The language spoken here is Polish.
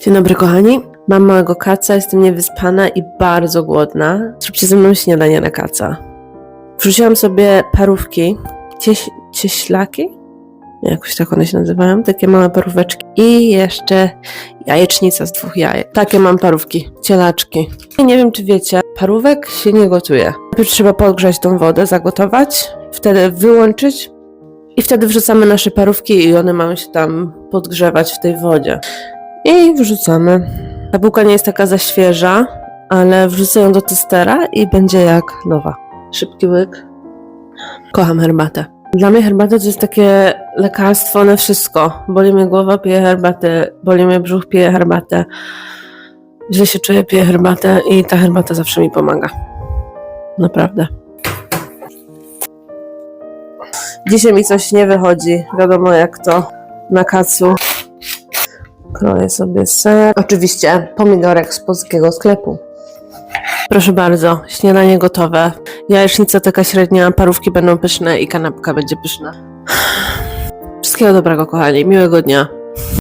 Dzień dobry, kochani. Mam małego kaca, jestem niewyspana i bardzo głodna. Zróbcie ze mną śniadanie na kaca. Wrzuciłam sobie parówki, cieś, cieślaki? Jakoś tak one się nazywają, takie małe paróweczki. I jeszcze jajecznica z dwóch jajek. Takie mam parówki, cielaczki. I nie wiem, czy wiecie, parówek się nie gotuje. Najpierw trzeba podgrzać tą wodę, zagotować, wtedy wyłączyć i wtedy wrzucamy nasze parówki i one mają się tam podgrzewać w tej wodzie. I wrzucamy. Ta bułka nie jest taka za świeża, ale wrzucę ją do testera i będzie jak nowa. Szybki łyk. Kocham herbatę. Dla mnie herbata to jest takie lekarstwo na wszystko. Boli mnie głowa, piję herbatę, boli mnie brzuch, piję herbatę. Źle się czuję, piję herbatę i ta herbata zawsze mi pomaga. Naprawdę. Dzisiaj mi coś nie wychodzi. Wiadomo jak to na kacu. Kroję sobie ser. Oczywiście pomidorek z polskiego sklepu. Proszę bardzo, śniadanie gotowe. Jajecznica taka średnia, parówki będą pyszne i kanapka będzie pyszna. Wszystkiego dobrego, kochani. Miłego dnia.